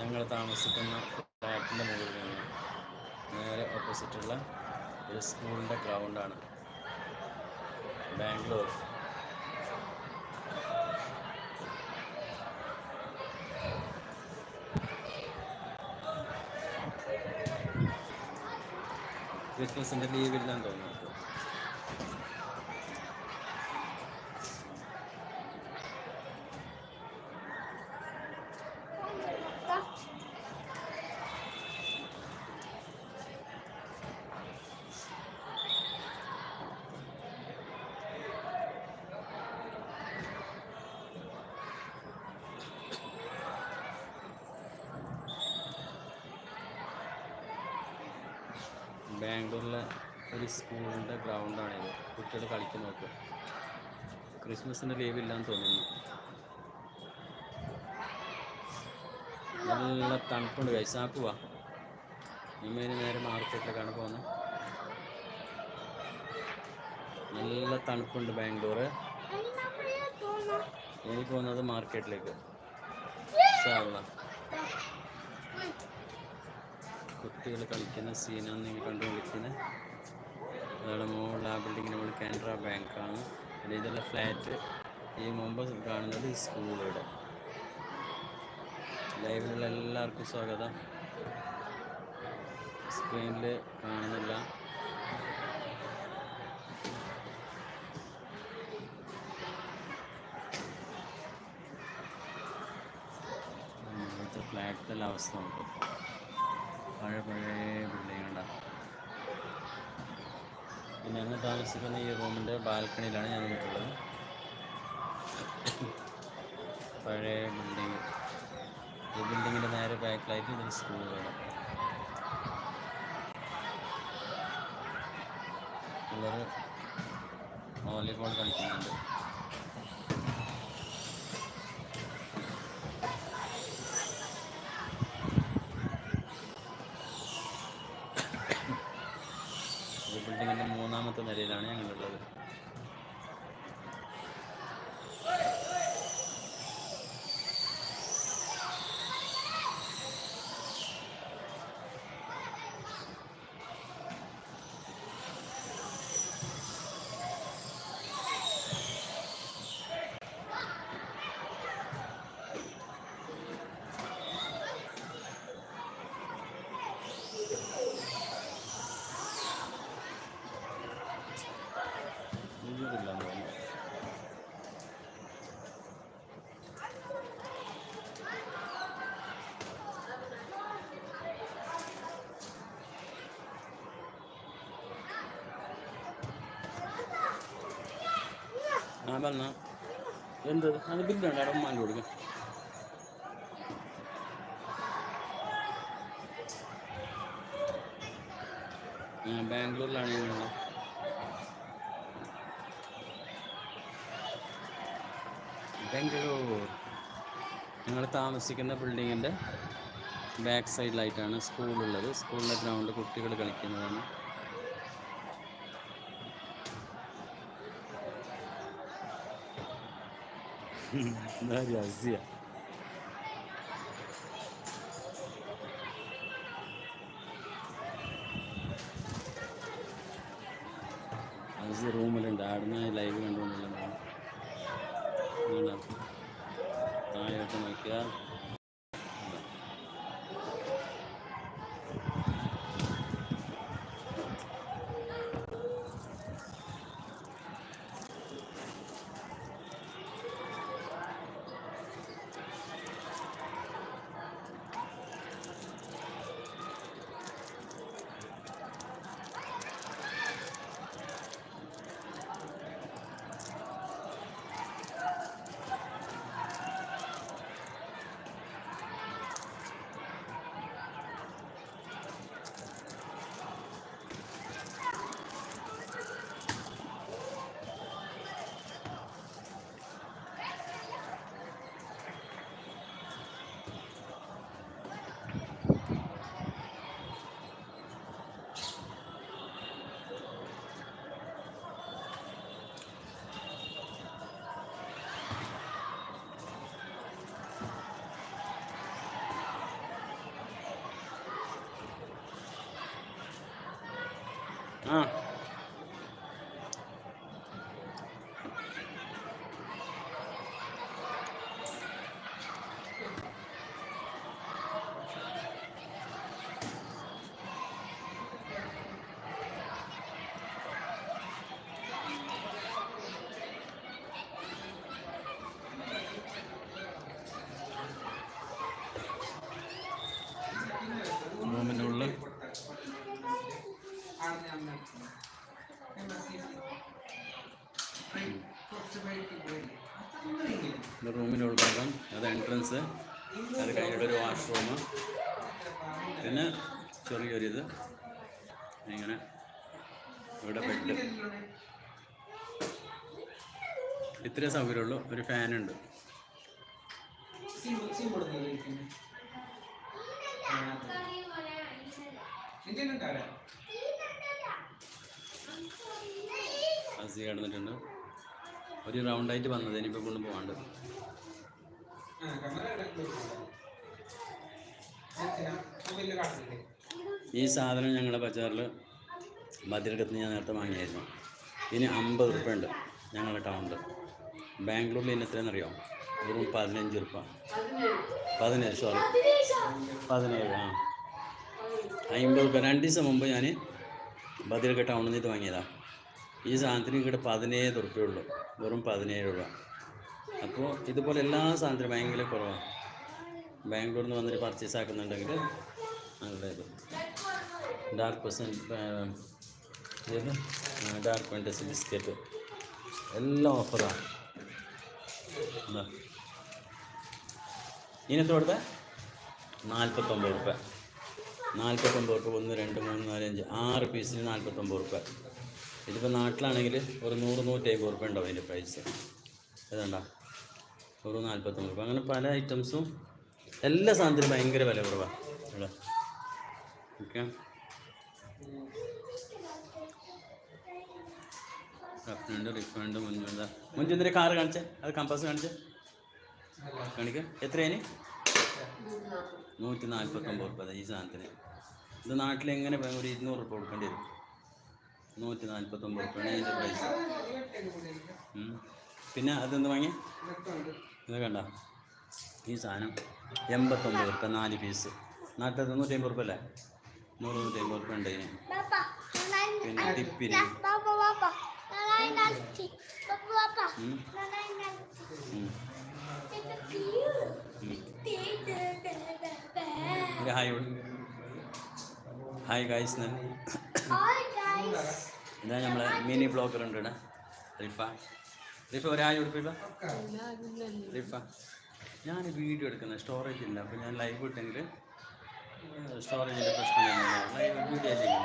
ഞങ്ങൾ താമസിക്കുന്ന ഫ്ലാറ്റിന്റെ മുകളിൽ നിന്ന് നേരെ ഓപ്പോസിറ്റുള്ള ഒരു സ്കൂളിന്റെ ഗ്രൗണ്ടാണ്. ബാംഗ്ലൂർ. ക്രിസ്മസിന്റെ ലീവില്ലെന്ന് തോന്നുന്നു. ബാംഗ്ലൂരിലെ ഒരു സ്കൂളിന്റെ ഗ്രൗണ്ടാണിത് കുട്ടികൾ കളിക്കുന്ന നോക്കുക. ക്രിസ്മസിന്റെ ലീവ് ഇല്ലാന്ന് തോന്നുന്നു. നല്ല തണുപ്പുണ്ട് കൈസാപ്പ് വാ ഇമ്മേന് നേരെ മാർക്കറ്റിലേക്കാണ് പോകുന്നത്. നല്ല തണുപ്പുണ്ട് ബാംഗ്ലൂർ ഇനി പോകുന്നത് മാർക്കറ്റിലേക്ക്. ഇൻഷാ കുട്ടികൾ കളിക്കുന്ന സീനാണ് നിങ്ങൾ കണ്ടുകൊണ്ടിരിക്കുന്നത് അതാണ് മുകളിൽ ആ ബിൽഡിങ്ങിന് മുകളിൽ കാനറ ബാങ്കാണ് പിന്നെ ഇതുള്ള ഫ്ലാറ്റ് ഈ മുമ്പ് കാണുന്നത് ഈ സ്കൂളിവിടെ ലൈവിലുള്ള എല്ലാവർക്കും സ്വാഗതം. സ്ക്രീനിൽ കാണുന്നില്ല. ഫ്ലാറ്റിലെ അവസ്ഥ നമുക്ക് പഴയ പഴയ ബിൽഡിങ്ങുണ്ടാണ് പിന്നെ ഞങ്ങൾ താമസിക്കുന്ന ഈ റൂമിന്റെ ബാൽക്കണിയിലാണ് ഞാൻ നിന്നിട്ടുള്ളത് പഴയ ബിൽഡിങ്. ഈ ബിൽഡിങ്ങിന്റെ നേരെ ബാക്കിലായിട്ട് ഇതിൽ സ്കൂൾ വേണം. വോളിബോൾ കളിക്കുന്നുണ്ട് ഈ ബിൽഡിങ്ങിന്റെ മൂന്നാമത്തെ നിലയിലാണ് ഞങ്ങളുള്ളത്. ഇതില്ല തോന്നുന്നു ആ പറഞ്ഞ എന്ത്? അത് ബില്ലുണ്ട് അവിടെ ഉമ്മാന്റെ കൊടുക്കും ബാംഗ്ലൂരിലാണ് ബാംഗ്ലൂർ. ഞങ്ങൾ താമസിക്കുന്ന ബിൽഡിങ്ങിന്റെ ബാക്ക് സൈഡിലായിട്ടാണ് സ്കൂളുള്ളത്. സ്കൂളിന്റെ ഗ്രൗണ്ട് കുട്ടികൾ കളിക്കുന്നതാണ്. എന്താ Voilà. Allez, attends, ma carte. റൂമിന്റെ ഇത് റൂമിന്റെ ഉൾഭാഗം അത് എൻട്രൻസ് അത് കഴിഞ്ഞിട്ട് ഒരു വാഷ്റൂം പിന്നെ ചെറിയൊരിത് ഇങ്ങനെ ഇവിടെ ബെഡ് ഇത്രേ സൗകര്യമുള്ളൂ. ഒരു ഫാനുണ്ട് അസി ഒരു റൗണ്ടായിട്ട് വന്നത് ഇനിയിപ്പോൾ കൊണ്ട് പോകാണ്ട് ഈ സാധനം ഞങ്ങളുടെ ബജാറിൽ മതിലകത്ത് ഞാൻ നേരത്തെ വാങ്ങിയായിരുന്നു. ഇനി അമ്പത് ഉറുപ്പ ഉണ്ട് ഞങ്ങളുടെ ടൗണിൽ ബാംഗ്ലൂരിൽ ഇന്ന് എത്രയെന്നറിയോ വെറും പതിനഞ്ച് ഉറുപ്പ പതിനേഴ് സോറി പതിനേഴ് ആ. അമ്പത് ഉറുപ്പ രണ്ട് ദിവസം മുമ്പ് ഞാൻ ബദിലക ടൗണിൽ നിന്ന് വാങ്ങിയതാണ് ഈ സാധനത്തിന് ഇവിടെ പതിനേഴ് ഉറുപ്പയുള്ളൂ വെറും പതിനേഴ് രൂപ. അപ്പോൾ ഇതുപോലെ എല്ലാ സാധനത്തിനും ഭയങ്കര കുറവാണ് ബാംഗ്ലൂരിൽ നിന്ന് വന്നിട്ട് പർച്ചേസ് ആക്കുന്നുണ്ടെങ്കിൽ നല്ലത് ഡാർക്ക് പെർസെന്റ് ഡാർക്ക് പെന്റസ് ബിസ്ക്കറ്റ് എല്ലാം ഓഫറാണ് എന്താ? ഇതിനെത്ര കൊടുത്ത? നാൽപ്പത്തൊമ്പത് റുപ്യ. നാൽപ്പത്തൊമ്പത് റുപ്യ ഒന്ന് രണ്ട് മൂന്ന് നാല് അഞ്ച് ആറ് പീസിന് നാൽപ്പത്തൊമ്പത് റുപ്യ. ഇതിപ്പോൾ നാട്ടിലാണെങ്കിൽ ഒരു നൂറ് നൂറ്റി അമ്പത് റുപ്യ ഉണ്ടാവും അതിന്റെ പ്രൈസ് ഇതുണ്ട? ഒരു നാൽപ്പത്തൊമ്പത് രൂപ. അങ്ങനെ പല ഐറ്റംസും എല്ലാ സാധനത്തിനും ഭയങ്കര വില കുറവാണ് ഇവിടെ. ഓക്കെ. കപ്പിനുണ്ട് റിഫണ്ട് മുൻപ് മുൻപ് കാറ് കാണിച്ചേ? അത് കമ്പാസ് കാണിച്ചേ? കാണിക്കാം. എത്രയാണ് നൂറ്റി നാൽപ്പത്തൊമ്പത് രൂപ ഈ സാധനത്തിന്. ഇത് നാട്ടിൽ എങ്ങനെ ഒരു ഇരുന്നൂറ് രൂപ കൊടുക്കേണ്ടി വരും? നൂറ്റി നാൽപ്പത്തൊമ്പത് രൂപയാണ് ഇതിന്റെ പ്രൈസ്. പിന്നെ അതെന്ത് വാങ്ങി ഇത് കണ്ട? ഈ സാധനം എൺപത്തൊമ്പത് റുപ്യ നാല് പീസ് നാട്ടിൽ തൊണ്ണൂറ്റി അമ്പത് റുപ്യ അല്ലേ? നൂറ് നൂറ്റി അമ്പത് റുപ്യ ഉണ്ട് ഇതിന് പിന്നെ ടിപ്പിന്. Hi hi guys. ഇതാ നമ്മളെ മിനി ബ്ലോഗർ ഉണ്ട് ഇവിടെ. റിഫ. റിഫ ഒരാഴ്ച കൊടുക്കില്ല റിഫ ഞാൻ വീഡിയോ എടുക്കുന്ന സ്റ്റോറേജ് ഇല്ല. അപ്പോൾ ഞാൻ ലൈവ് ഇട്ടെങ്കിൽ സ്റ്റോറേജിന്റെ പ്രശ്നം ലൈവ് വീഡിയോ ചെയ്യും.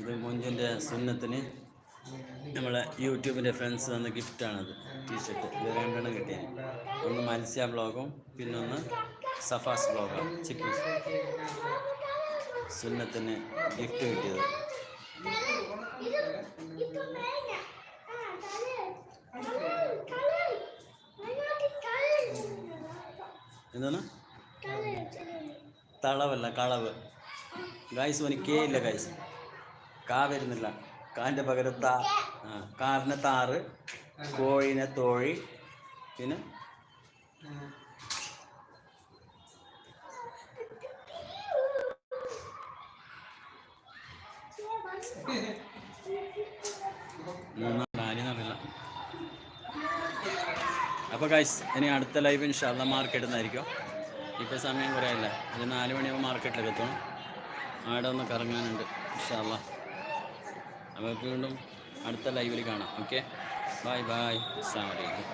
ഇത് മുഞ്ചിന്റെ സുന്നത്തിന് നമ്മളെ യൂട്യൂബിന്റെ ഫ്രണ്ട്സ് തന്ന ഗിഫ്റ്റാണത് ടീഷർട്ട് ഇത് രണ്ടെണ്ണം കിട്ടിയത് ഒന്ന് മത്സ്യ ബ്ലോഗും പിന്നൊന്ന് സഫാസ് ബ്ലോഗാണ് ചിക്കൻ. സുന്നത്തിന് ഗിഫ്റ്റ് കിട്ടിയത്. എന്താണ്. തളവല്ല കളവ്. ഗായ്സ് ഓന് കേ ഇല്ല ഗായ്സ് കാ വരുന്നില്ല. കാന്റെ പകരം താ. കാറിനെ താറ് കോഴിനെ തോഴി പിന്നെ മൂന്നാം അറിയില്ല അപ്പോൾ ഗൈസ് ഇനി അടുത്ത ലൈവ് ഇൻഷാല്ല മാർക്കറ്റിൽ നിന്നായിരിക്കും ഇപ്പോൾ സമയം കുറേ അല്ല ഒരു നാല് മണിയാകുമ്പോൾ മാർക്കറ്റിലേക്ക് എത്തണം അവിടെ ഒന്ന് കറങ്ങാനുണ്ട് ഇൻഷാല്ല അപ്പോൾ വീണ്ടും അടുത്ത ലൈവിൽ കാണാം. ഓക്കെ ബായ് ബായ് അസ്സാം വലൈക്കും